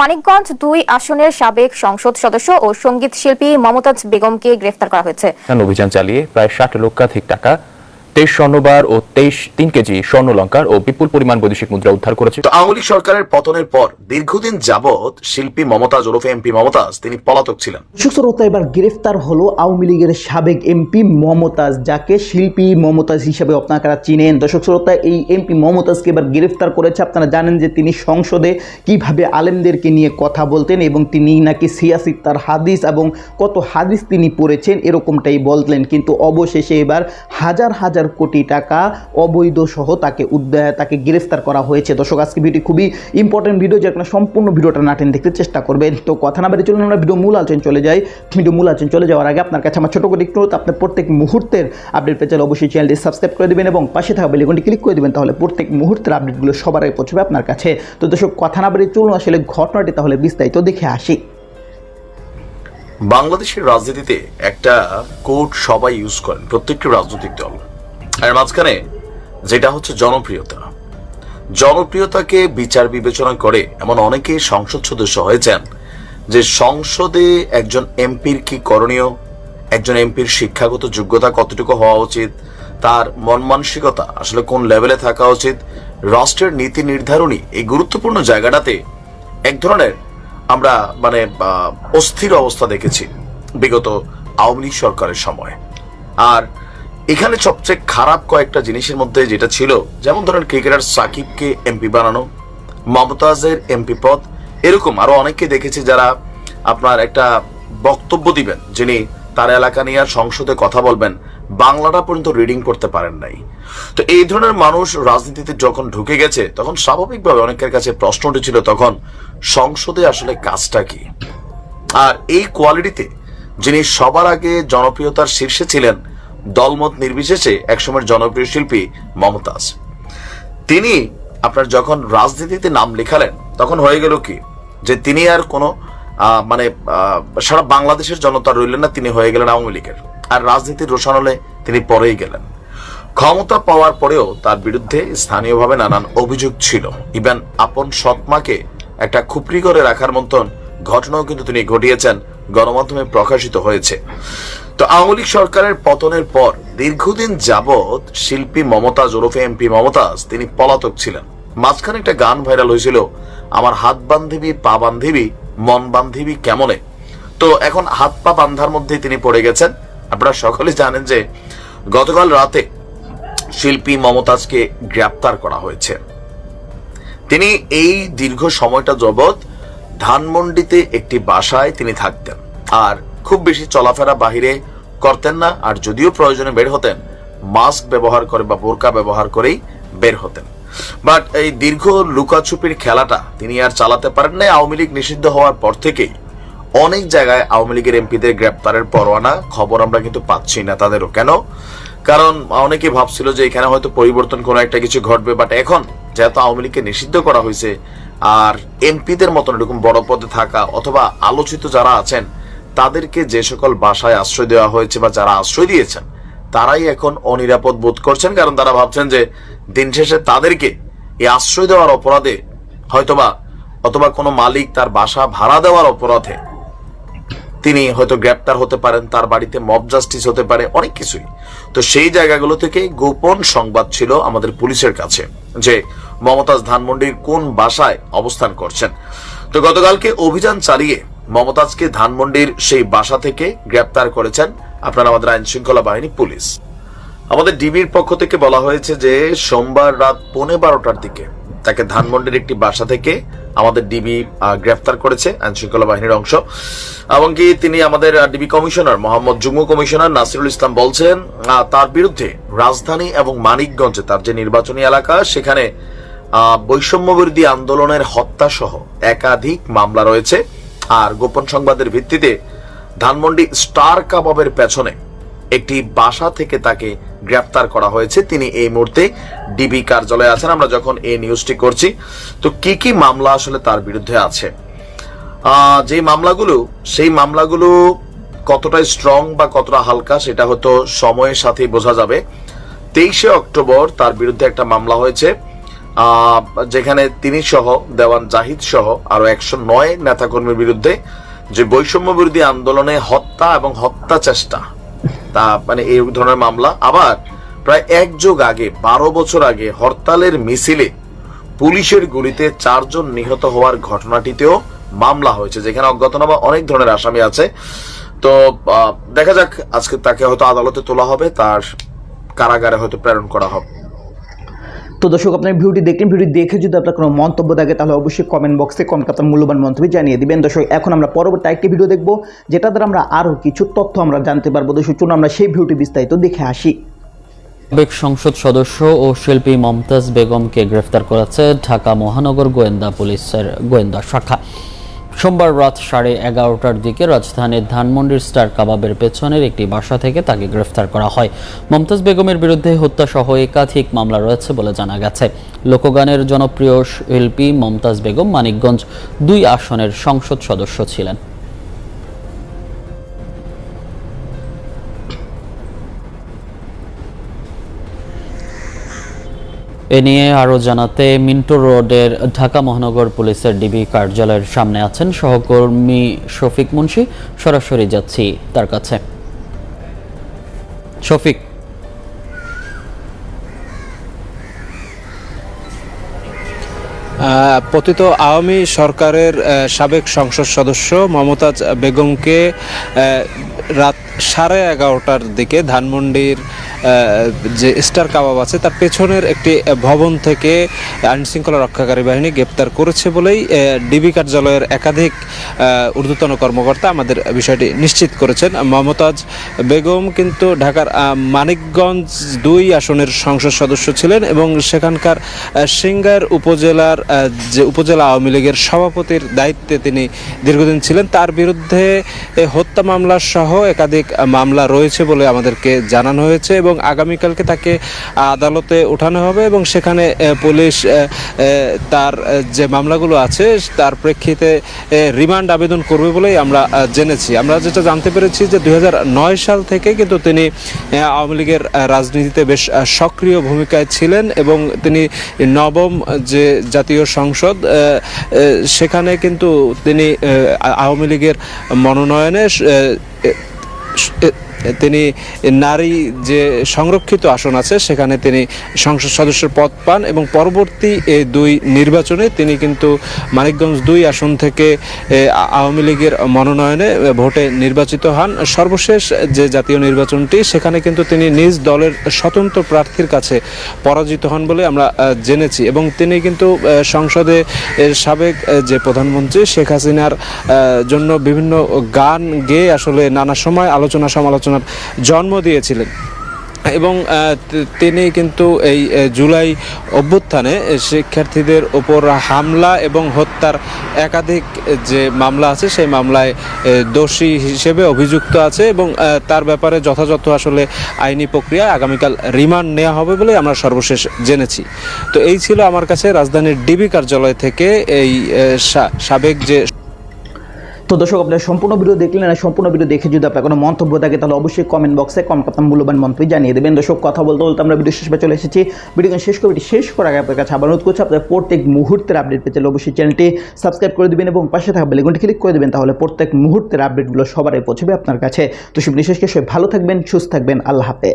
মানিকগঞ্জ দুই আসনের সাবেক সংসদ সদস্য ও সংগীত শিল্পী মমতাজ বেগমকে গ্রেফতার করা হয়েছে। অভিযান চালিয়ে প্রায় ষাট লক্ষাধিক টাকা তেইশ স্বর্ণবার ও তেইশ তিন কেজি স্বর্ণলঙ্কার ও বিপুল পরিমাণ বৈদেশিক মুদ্রা উদ্ধার করেছে। আওয়ামী লীগ সরকারের পতনের পর দীর্ঘদিন যাবৎ শিল্পী মমতাজ ওরফে এমপি মমতাজ তিনি পলাতক ছিলেন। সুশ্রোতা এবার গ্রেফতার হলো আওয়ামী লীগের সাবেক এমপি মমতাজ যাকে শিল্পী মমতাজ হিসাবে আপনারা চিনেন। দর্শক শ্রোতা এই এমপি মমতাজকে এবার গ্রেফতার করেছে। আপনারা জানেন যে তিনি সংসদে কীভাবে আলেমদেরকে নিয়ে কথা বলতেন এবং তিনি নাকি সিয়াসি তার হাদিস এবং কত হাদিস তিনি পড়েছেন এরকমটাই বলতেন। কিন্তু অবশেষে এবার হাজার হাজার কোটি টাকা অবৈধ সহ তাকে তাকে গ্রেফতার করা হয়েছে। দর্শক আজকে ভিডিও খুবই ইম্পর্টেন্ট ভিডিও যে আপনারা সম্পূর্ণ ভিডিওটা নাটেন দেখতে চেষ্টা করবেন। তো কথা না বেরিয়ে চলুন আমরা ভিডিও মূল আলোচনা চলে যাই। ভিডিও মূল আলোচনা চলে যাওয়ার আগে আপনার কাছে আমার ছোটো করে একটু অনুরোধ, আপনি প্রত্যেক মুহূর্তের আপডেট পেয়ে চাইলে অবশ্যই চ্যানেলটি সাবস্ক্রাইব করে দেবেন এবং পাশে থাকা বেলিকনটি ক্লিক করে দেবেন তাহলে প্রত্যেক মুহূর্তের আপডেটগুলো সবার আগে পৌঁছবে আপনার কাছে। তো দর্শক কথা না বেরিয়ে চলুন আসলে ঘটনাটি তাহলে বিস্তারিত দেখে আসি। বাংলাদেশের রাজনীতিতে একটা কোড সবাই ইউজ করেন প্রত্যেকটি রাজনৈতিক দল। আর মাঝখানে যেটা হচ্ছে জনপ্রিয়তা। জনপ্রিয়তাকে বিচার বিবেচনা করে এমন অনেকে সংসদ সদস্য হয়েছেন যে সংসদে একজন এমপির কি করণীয়, একজন এমপির শিক্ষাগত যোগ্যতা কতটুকু হওয়া উচিত, তার মন মানসিকতা আসলে কোন লেভেলে থাকা উচিত, রাষ্ট্রের নীতি নির্ধারণী এই গুরুত্বপূর্ণ জায়গাটাতে এক ধরনের আমরা মানে অস্থির অবস্থা দেখেছি বিগত আওয়ামী লীগ সরকারের সময়। আর এখানে সবচেয়ে খারাপ কয়েকটা জিনিসের মধ্যে যেটা ছিল, যেমন ধরেন ক্রিকেটার সাকিবকে এমপি বানানো, মমতাজের এমপি পদ, এরকম আরও অনেককে দেখেছি যারা আপনার একটা বক্তব্য দিবেন, যিনি তার এলাকা নিয়ে আর সংসদে কথা বলবেন, বাংলাটা পর্যন্ত রিডিং করতে পারেন নাই। তো এই ধরনের মানুষ রাজনীতিতে যখন ঢুকে গেছে, তখন স্বাভাবিকভাবে অনেকের কাছে প্রশ্ন উঠেছিল তখন, সংসদে আসলে কাজটা কি? আর এই কোয়ালিটিতে যিনি সবার আগে জনপ্রিয়তার শীর্ষে ছিলেন দলমত নির্বিশেষে একসময়ের জনপ্রিয় শিল্পী মমতাজ। তিনি আপনার যখন রাজনীতিতে নাম লেখালেন, তখন হয়ে গেল কি? যে তিনি আর কোনো মানে সারা বাংলাদেশের জনতা রইলেন না, তিনি হয়ে গেলেন আওয়ামী লীগের। আর রাজনীতির রোশানলে তিনি পরেই গেলেন। ক্ষমতা পাওয়ার পরেও তার বিরুদ্ধে স্থানীয়ভাবে নানান অভিযোগ ছিল। ইভেন আপন সৎমাকে একটা খুপড়ি করে রাখার মতন ঘটনাও কিন্তু তিনি ঘটিয়েছেন, গণমাধ্যমে প্রকাশিত হয়েছে। তো আওয়ামী লীগ সরকারের পতনের পর দীর্ঘদিন যাবৎ শিল্পী মমতাজ ওরফে এমপি মমতাজ তিনি পলাতক ছিলেন। মাঝখানে একটা গান ভাইরাল হয়েছিল, আমার হাত বান্ধবী, পা বান্ধবী, মন বান্ধবী কেমনে? তো এখন হাত, পা বান্ধার মধ্যে তিনি পড়ে গেছেন। আপনারা সকলে জানেন যে গতকাল রাতে শিল্পী মমতাজকে গ্রেপ্তার করা হয়েছে। তিনি এই দীর্ঘ সময়টা যাবৎ ধানমন্ডিতে একটি বাসায় তিনি থাকতেন। আর খুব বেশি চলাফেরা বাহিরে করতেন না, আর যদিও প্রয়োজনে বের হতেন, মাস্ক ব্যবহার করে বা বোরকা ব্যবহার করেই বের হতেন। বাট এই দীর্ঘ লুকাছুপির খেলাটা তিনি আর চালাতে পারেন না আওয়ামী লীগ নিষিদ্ধ হওয়ার পর থেকেই অনেক জায়গায় আওয়ামী লীগের এমপিদের গ্রেপ্তারের পরোয়ানা খবর আমরা কিন্তু পাচ্ছি না তাদেরও। কেন? কারণ অনেকে ভাবছিল যে এখানে হয়তো পরিবর্তন কোনো একটা কিছু ঘটবে, বাট এখন যেহেতু আওয়ামী লীগকে নিষিদ্ধ করা হয়েছে, আর এমপিদের মতন এরকম বড় পদে থাকা অথবা আলোচিত যারা আছেন তাদেরকে যে সকল বাসায় আশ্রয় দেওয়া হয়েছে বা যারা আশ্রয় দিয়েছেন, তারাই এখন অনিরাপদ বোধ করছেন, কারণ তারা ভাবছেন যে দিন শেষে তাদেরকে এই আশ্রয় দেওয়ার অপরাধে হয়তোবা অথবা কোনো মালিক তার বাসা ভাড়া দেওয়ার অপরাধে তিনি হয়তো গ্রেপ্তার হতে পারেন, তার বাড়িতে মব জাস্টিস হতে পারে, অনেক কিছুই। তো সেই জায়গাগুলো থেকে গোপন সংবাদ ছিল আমাদের পুলিশের কাছে যে মমতাজ ধানমন্ডির কোন বাসায় অবস্থান করছেন। তো গতকালকে অভিযান চালিয়ে মমতাজকে ধানমন্ডির সেই বাসা থেকে গ্রেপ্তার করেছেন আপনারা আমাদের আইন শৃঙ্খলা বাহিনী পুলিশ। আমাদের ডিবির পক্ষ থেকে বলা হয়েছে যে সোমবার রাত পৌনে বারোটার দিকে তাকে ধানমন্ডির একটি বাসা থেকে আমাদের ডিবি গ্রেফতার করেছে আইন শৃঙ্খলা বাহিনীর অংশ। এমনকি তিনি আমাদের ডিবি কমিশনার মোহাম্মদ যুগ্ম কমিশনার নাসিরুল ইসলাম বলছেন তার বিরুদ্ধে রাজধানী এবং মানিকগঞ্জে তার যে নির্বাচনী এলাকা, সেখানে বৈষম্য বিরোধী আন্দোলনের হত্যা সহ একাধিক মামলা রয়েছে। আর গোপন সংবাদের ভিত্তিতে ধানমন্ডি স্টার কাবাবের পেছনে একটি বাসা থেকে তাকে গ্রেফতার করা হয়েছে। তিনি এই মুহূর্তে ডিবি কার্যালয়ে আছেন। আমরা যখন এই নিউজটি করছি, তো কি কি মামলা আসলে তার বিরুদ্ধে আছে? যে মামলাগুলো, সেই মামলাগুলো কতটা স্ট্রং বা কতটা হালকা সেটা হয়তো সময়ের সাথেই বোঝা যাবে। তেইশে অক্টোবর তার বিরুদ্ধে একটা মামলা হয়েছে। যেখানে তিনি সহ, দেওয়ান জাহিদ সহ আরও একশো নয় নেতাকর্মীর বিরুদ্ধে যে বৈষম্য বিরোধী আন্দোলনে হত্যা এবং হত্যা চেষ্টা, তা মানে এই ধরনের মামলা। আবার প্রায় এক যুগ আগে, বারো বছর আগে, হরতালের মিছিলে পুলিশের গুলিতে চারজন নিহত হওয়ার ঘটনাটিতেও মামলা হয়েছে, যেখানে অজ্ঞাতনামা অনেক ধরনের আসামি আছে। তো দেখা যাক আজকে তাকে হয়তো আদালতে তোলা হবে, তার কারাগারে হয়তো প্রেরণ করা হবে। তো দর্শক, আপনার ভিডিওটি দেখলেন ভিডিও দেখে যদি আপনার কোনো মন্তব্য থাকে, তাহলে অবশ্যই কমেন্ট বক্সে কমেন্ট আপনার মূল্যবান মন্তব্য জানিয়ে দিবেন। দর্শক, এখন আমরা পরবর্তী একটি ভিডিও দেখব, যেটা দ্বারা আমরা আরও কিছু তথ্য আমরা জানতে পারব। দর্শক, চলুন আমরা সেই ভিডিওটি বিস্তারিত দেখে আসি। সাবেক সংসদ সদস্য ও শিল্পী মমতাজ বেগমকে গ্রেফতার করেছে ঢাকা মহানগর গোয়েন্দা পুলিশের গোয়েন্দা শাখা। সোমবার রাত সাড়ে এগারোটার দিকে রাজধানীর ধানমন্ডির স্টার কাবাবের পেছনের একটি বাসা থেকে তাকে গ্রেফতার করা হয়। মমতাজ বেগমের বিরুদ্ধে হত্যাসহ একাধিক মামলা রয়েছে বলে জানা গেছে। লোকগানের জনপ্রিয় শিল্পী মমতাজ বেগম মানিকগঞ্জ দুই আসনের সংসদ সদস্য ছিলেন। এ নিয়ে আরও জানাতে মিন্টো রোডের ঢাকা মহানগর পুলিশের ডিবি কার্যালয়ের সামনে আছেন সহকর্মী শফিক মুন্সি। সরাসরি যাচ্ছি তার কাছে। শফিক। পতিত আওয়ামী সরকারের সাবেক সংসদ সদস্য মমতাজ বেগমকে রাত সাড়ে এগারোটার দিকে ধানমন্ডির যে স্টার কাবাব আছে, তার পেছনের একটি ভবন থেকে আইন শৃঙ্খলা রক্ষাকারী বাহিনী গ্রেপ্তার করেছে বলেই ডিবি কার্যালয়ের একাধিক ঊর্ধ্বতন কর্মকর্তা আমাদের বিষয়টি নিশ্চিত করেছেন। মমতাজ বেগম কিন্তু ঢাকার মানিকগঞ্জ দুই আসনের সংসদ সদস্য ছিলেন এবং সেখানকার সিঙ্গার উপজেলার যে উপজেলা আওয়ামী লীগের সভাপতির দায়িত্বে তিনি দীর্ঘদিন ছিলেন। তার বিরুদ্ধে হত্যা মামলা সহ একাধিক মামলা রয়েছে বলে আমাদেরকে জানানো হয়েছে এবং আগামীকালকে তাকে আদালতে ওঠানো হবে এবং সেখানে পুলিশ তার যে মামলাগুলো আছে, তার প্রেক্ষিতে রিমান্ড আবেদন করবে বলেই আমরা জেনেছি। আমরা যেটা জানতে পেরেছি যে দু হাজার নয় সাল থেকে কিন্তু তিনি আওয়ামী লীগের রাজনীতিতে বেশ সক্রিয় ভূমিকায় ছিলেন এবং তিনি নবম যে জাতীয় সংসদ সেখানে কিন্তু তিনি আওয়ামী লীগের মনোনয়নে তিনি নারী যে সংরক্ষিত আসন আছে, সেখানে তিনি সংসদ সদস্যের পদ পান এবং পরবর্তী এই দুই নির্বাচনে তিনি কিন্তু মানিকগঞ্জ দুই আসন থেকে আওয়ামী লীগের মনোনয়নে ভোটে নির্বাচিত হন। সর্বশেষ যে জাতীয় নির্বাচনটি, সেখানে কিন্তু তিনি নিজ দলের স্বতন্ত্র প্রার্থীর কাছে পরাজিত হন বলে আমরা জেনেছি এবং তিনি কিন্তু সংসদে সাবেক যে প্রধানমন্ত্রী শেখ হাসিনার জন্য বিভিন্ন গান গেয়ে আসলে নানা সময় আলোচনা সমালোচনার জন্ম দিয়েছিলেন। এবং তিনি কিন্তু এই জুলাই অভ্যুত্থানে শিক্ষার্থীদের ওপর হামলা এবং হত্যার একাধিক যে মামলা আছে, সেই মামলায় দোষী হিসেবে অভিযুক্ত আছে এবং তার ব্যাপারে যথাযথ আসলে আইনি প্রক্রিয়া আগামীকাল রিমান্ড নেওয়া হবে বলে আমরা সর্বশেষ জেনেছি। তো এই ছিল আমার কাছে রাজধানীর ডিবি কার্যালয় থেকে এই সাবেক যে তো দর্শক, আপনারা সম্পূর্ণ ভিডিও দেখলেন আর সম্পূর্ণ ভিডিও দেখে যদি আপনার কোনো মন্তব্য থাকে, তাহলে অবশ্যই কমেন্ট বক্সে কমেন্ট আপনার মূল্যবান মন্তব্য জানিয়ে দেবেন। দর্শক, কথা বলতে বলতে আমরা ভিডিও শেষে চলে এসেছি। ভিডিও শেষ করে, শেষ করার আগে আপনার কাছে আবার অনুরোধ করছি, আপনার প্রত্যেক মুহূর্তের আপডেট পেতে অবশ্যই চ্যানেলটি সাবস্ক্রাইব করে দেবেন এবং পাশে থাকা বেলেগুনটি ক্লিক করে দেবেন, তাহলে প্রত্যেক মুহূর্তের আপডেটগুলো সবারই পৌঁছবে আপনার কাছে। তো সব বিশেষকে সবাই ভালো থাকবেন, সুস্থ থাকবেন, আল্লাহ হাফেজ।